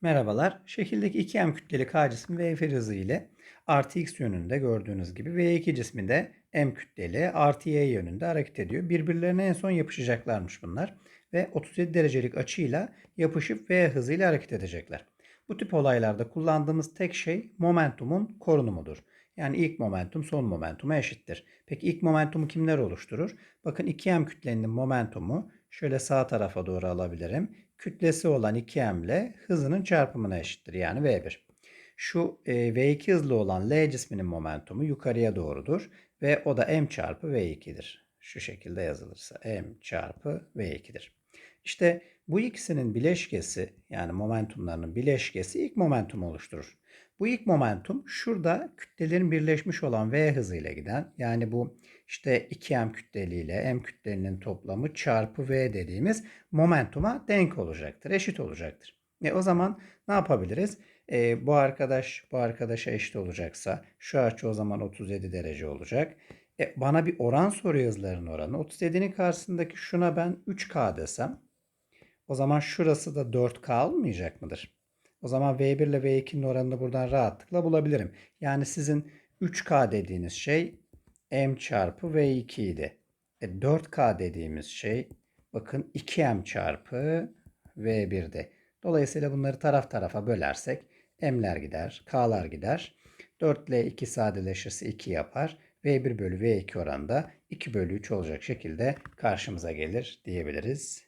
Merhabalar. Şekildeki 2m kütleli K cismi V efer hızı ile artı x yönünde gördüğünüz gibi V2 cismi de m kütleli artı y yönünde hareket ediyor. Birbirlerine en son yapışacaklarmış bunlar. Ve 37 derecelik açıyla yapışıp V hızıyla hareket edecekler. Bu tip olaylarda kullandığımız tek şey momentumun korunumudur. Yani ilk momentum son momentuma eşittir. Peki ilk momentumu kimler oluşturur? Bakın 2m kütlenin momentumu şöyle sağ tarafa doğru alabilirim. Kütlesi olan 2m ile hızının çarpımına eşittir. Yani v1. Şu e, v2 hızlı olan L cisminin momentumu yukarıya doğrudur. Ve o da m çarpı v2'dir. Şu şekilde yazılırsa m çarpı v2'dir. İşte bu ikisinin bileşkesi yani momentumlarının bileşkesi ilk momentumu oluşturur. Bu ilk momentum şurada kütlelerin birleşmiş olan v hızıyla giden yani bu işte 2m kütleliyle m kütlelerinin toplamı çarpı v dediğimiz momentuma denk olacaktır. Eşit olacaktır. E o zaman ne yapabiliriz? E, bu arkadaş bu arkadaşa eşit olacaksa şu açı o zaman 37 derece olacak. E, bana bir oran soruyor hızların oranı. 37'nin karşısındaki şuna ben 3K desem o zaman şurası da 4K olmayacak mıdır? O zaman V1 ile V2'nin oranını buradan rahatlıkla bulabilirim. Yani sizin 3K dediğiniz şey M çarpı V2 idi. E 4K dediğimiz şey bakın 2M çarpı V1'de. Dolayısıyla bunları taraf tarafa bölersek M'ler gider, K'lar gider. 4 ile 2 sadeleşirse 2 yapar. V1 bölü V2 oranda 2 bölü 3 olacak şekilde karşımıza gelir diyebiliriz.